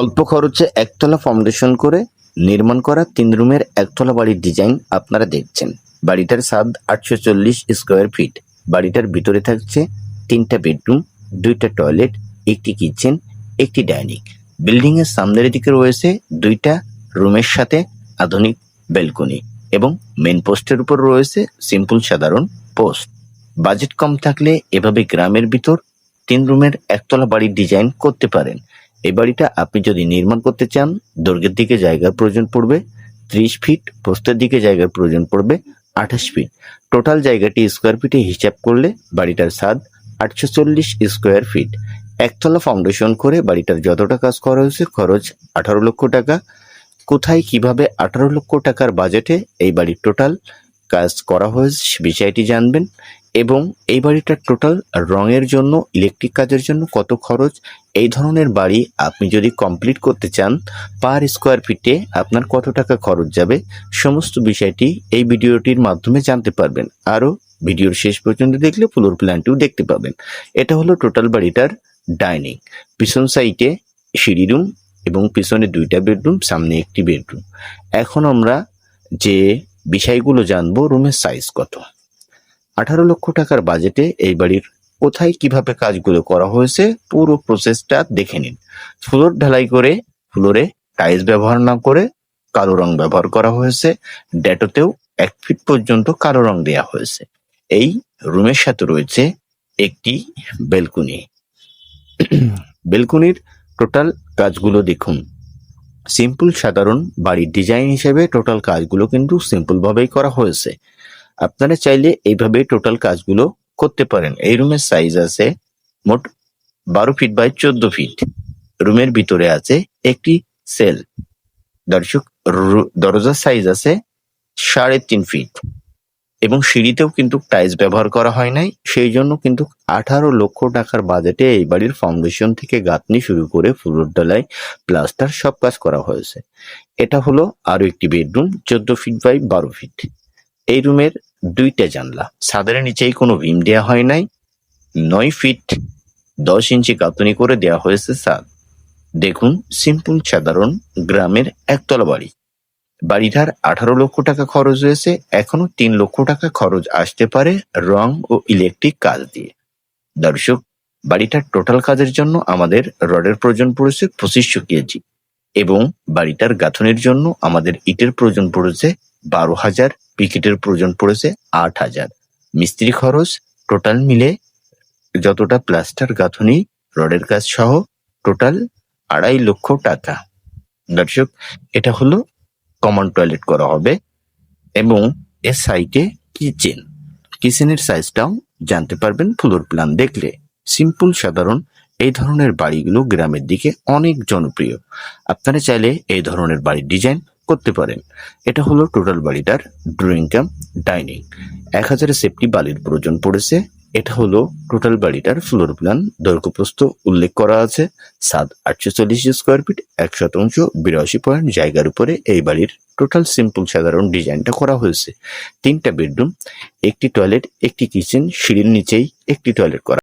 অল্প খরচে একতলা ফাউন্ডেশন করে নির্মাণ করা তিন রুমের একতলা বাড়ির ডিজাইন আপনারা দেখছেন। বাড়িটার সাদ আটশো চল্লিশ স্কোয়ার ফিট বাড়িটার ভিতরে থাকছে তিনটা বেডরুম দুইটা টয়লেট একটি কিচেন একটি ডাইনিং বিল্ডিং এর সামনের দিকে রয়েছে দুইটা রুমের সাথে আধুনিক ব্যালকনি এবং মেন পোস্টের উপর রয়েছে সিম্পল সাধারণ পোস্ট বাজেট কম থাকলে এভাবে গ্রামের ভিতর তিন রুমের একতলা বাড়ির ডিজাইন করতে পারেন। এই বাড়িটা আপনি যদি নির্মাণ করতে চান দৈর্ঘ্যের দিকে জায়গার প্রয়োজন পড়বে, ত্রিশ ফিট প্রস্থের দিকে জায়গার প্রয়োজন পড়বে, আঠাশ ফিট। টোটাল জায়গাটি স্কোয়ার ফিটে হিসাব করলে বাড়িটার স্বাদ আটশো চল্লিশ স্কোয়ার ফিট। একতলা ফাউন্ডেশন করে বাড়িটার যতটা কাজ করা হয়েছে, খরচ আঠারো লক্ষ টাকা। কোথায়, কীভাবে আঠারো লক্ষ টাকার বাজেটে এই বাড়ির টোটাল কাজ করা হয়েছে, বিষয়টি জানবেন। এবং এই বাড়িটার টোটাল রঙের জন্য ইলেকট্রিক কাজের জন্য কত খরচ? এই ধরনের বাড়ি আপনি যদি কমপ্লিট করতে চান পার স্কোয়ার ফিটে আপনার কত টাকা খরচ যাবে? সমস্ত বিষয়টি এই ভিডিওটির মাধ্যমে জানতে পারবেন। আরও ভিডিওর শেষ পর্যন্ত দেখলে ফ্লোর প্ল্যানটিও দেখতে পাবেন। এটা হলো টোটাল বাড়িটার ডাইনিং পিছন সাইডে সিঁড়ি রুম এবং পিছনে দুইটা বেডরুম সামনে একটি বেডরুম এখন আমরা যে বিষয়গুলো জানব রুমের সাইজ কত? আঠারো লক্ষ টাকার বাজেটে এই বাড়ির কোথায় কীভাবে কাজগুলো করা হয়েছে পুরো প্রসেসটা দেখে নিন। ফ্লোর ঢালাই করে, ফ্লোরে টাইলস ব্যবহার না করে কালো রং ব্যবহার করা হয়েছে। ড্যাটোতেও এক ফিট পর্যন্ত কালো রং দেওয়া হয়েছে। এই রুমের সাথে রয়েছে একটি বেলকুনি। বেলকুনির টোটাল কাজগুলো দেখুন। সিম্পল সাধারণ বাড়ির ডিজাইন হিসেবে টোটাল কাজগুলো কিন্তু সিম্পল ভাবেই করা হয়েছে। আপনারা চাইলে এইভাবে টোটাল কাজগুলো করতে পারেন। এই রুমের সাইজ আছে মোট বারো ফিট বাই চোদ্দ ফিট রুমের ভিতরে আছে একটি সেল দর্শক দরজার সাইজ আছে সাড়ে তিন ফিট এবং সিঁড়িতেও কিন্তু টাইলস ব্যবহার করা হয় নাই। সেই জন্য কিন্তু আঠারো লক্ষ টাকার বাজেটে এই বাড়ির ফাউন্ডেশন থেকে গাঁথনি শুরু করে ফ্লোর ডালাই প্লাস্টার সব কাজ করা হয়েছে। এটা হলো আরও একটি বেডরুম চোদ্দ ফিট বাই বারো ফিট এই রুমের দুইটা জানলা। ছাদের নিচেই কোনো ভিম দেওয়া হয় নাই। নয় ফিট দশ ইঞ্চি গাঁথনি করে দেওয়া হয়েছে ছাদ। দেখুন, সিম্পল সাধারণ গ্রামের একতলা বাড়ি। বাড়িটার আঠারো লক্ষ টাকা খরচ হয়েছে। এখনও তিন লক্ষ টাকা খরচ আসতে পারে রং ও ইলেকট্রিক কাজ দিয়ে। দর্শক, বাড়িটার টোটাল কাজের জন্য আমাদের রডের প্রয়োজন পড়েছে পঁচিশশো কেজি এবং বাড়িটার গাঁথনের জন্য আমাদের ইটের প্রয়োজন পড়েছে বারো হাজার পিকেটের প্রয়োজন পড়েছে আট হাজার। মিস্ত্রি খরচ টোটাল মিলে যতটা প্লাস্টার, গাঁথনি, রডের কাজ সহ টোটাল আড়াই লক্ষ টাকা। দর্শক, এটা হলো কমন টয়লেট করা হবে এবং এর সাইডে কিচেন কিচেনের সাইজটাও জানতে পারবেন ফ্লোর প্ল্যান দেখলে। সিম্পল সাধারণ এই ধরনের বাড়িগুলো গ্রামের দিকে অনেক জনপ্রিয়। আপনারা চাইলে এই ধরনের বাড়ির ডিজাইন করতে পারেন। এটা হলো টোটাল বাড়িটার ড্রয়িং কাম ডাইনিং। এক হাজার সেফটি বালির প্রয়োজন পড়েছে। এটা হলো টোটাল বাড়িটার ফ্লোর প্ল্যান। দৈর্ঘ্যপ্রস্থ উল্লেখ করা আছে। সাত আটশো চল্লিশ স্কোয়ার ফিট এক শতাংশ, বিরাশি পয়েন্ট জায়গার উপরে এই বাড়ির টোটাল সিম্পল সাধারণ ডিজাইনটা করা হয়েছে। তিনটা বেডরুম, একটি টয়লেট একটি কিচেন সিঁড়ির নিচেই একটি টয়লেট করা।